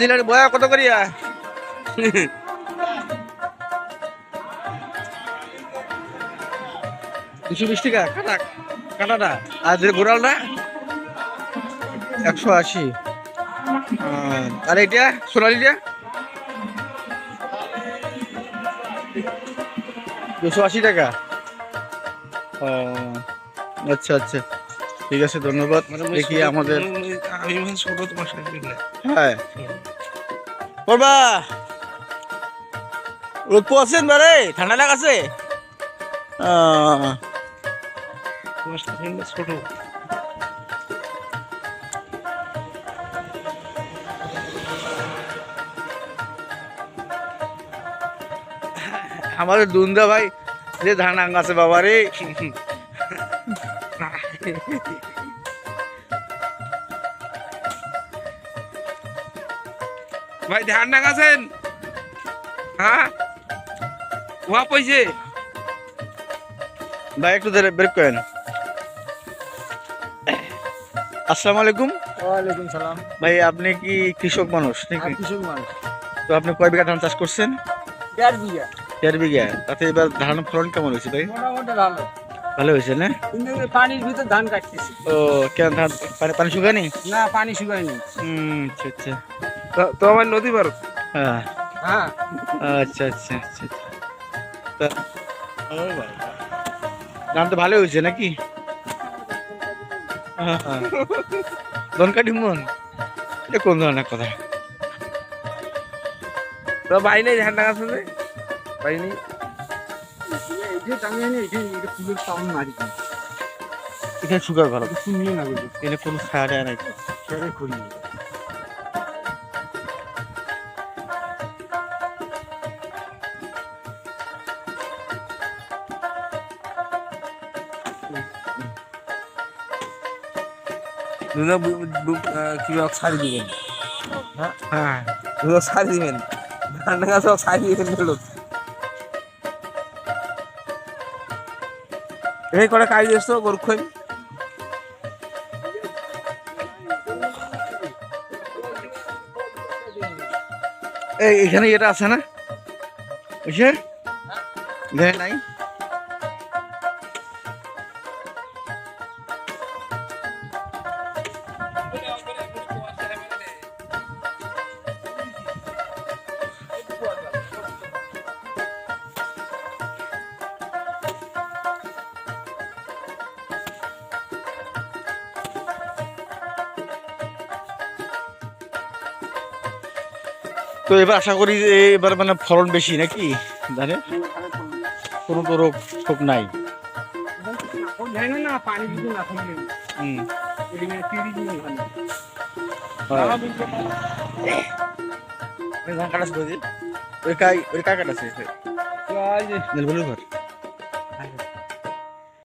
জিলার বয়া কত করিয়া? দুশো বিশ টাকা, কাটা, কাটাটা। আর যে গোড়ালটা একশো আশি। আর এটা সোনালিটা? দুশো আশি টাকা? ও আচ্ছা আচ্ছা। ঠিক আছে ধন্যবাদ। দেখি আমাদের আমি মানে ছোট তোমার সাথে হ্যাঁ। করবা? রোদ আছেন বারে ঠান্ডা লাগাছে? তোমার ছোট। আমাদের দুন্দা ভাই যে ধান আঙ্গাছে বাবা রে ভাই ধান রাখাছেন হ্যাঁ? ওয়া পয়সে ভাই একটু ধরে ব্রেক করেন। আসসালামু আলাইকুম। ওয়ালাইকুম সালাম। ভাই আপনি কি কৃষক মানুষ নাকি? কৃষক মানুষ। তো আপনি কয় বিঘা ধান চাষ করছেন? দেড় বিঘা। দেড় বিঘা। তাতে এবার ধান ফলন কেমন হয়েছে ভাই? ভালো। ভালো হয়েছে না? কিন্তু পানির ভিতর ধান কাটতেছি। ও কেন ধান পানি পানি শুকানি না পানি শুকায়নি। হুম আচ্ছা আচ্ছা। তো আমার নদী পার। হ্যাঁ। হ্যাঁ। আচ্ছা আচ্ছা আচ্ছা আচ্ছা। তা ও। ধান তো ভালো হয়েছে নাকি? ধনকাটি মন? এটা কোন ধরনের কথা? তো ভাই নেই ধ্যান রাখাছেন মারি এখানে সুগার ভালো। শুনিয়ে না বুঝলি এখানে কোনো খাওয়া দাওয়া নাই। সেটাই করি দুধ কীভাবে ছাড়ি দিবেন। হ্যাঁ। হ্যাঁ দুধ ছাড়ি দিবেন। ধান রাখা সব ছাড়ি দিবেন করে কাজ দিস গরু খাই এই এখানে এটা আছে না? বুঝছে নাই? তো এবার আশা করি যে এবার মানে ফলন বেশি নাকি? ধানে? কোনো তো রোগ টোক নাই। ধান কাটাছে? ওই কাই ওই কাই কাটাছে ঘর?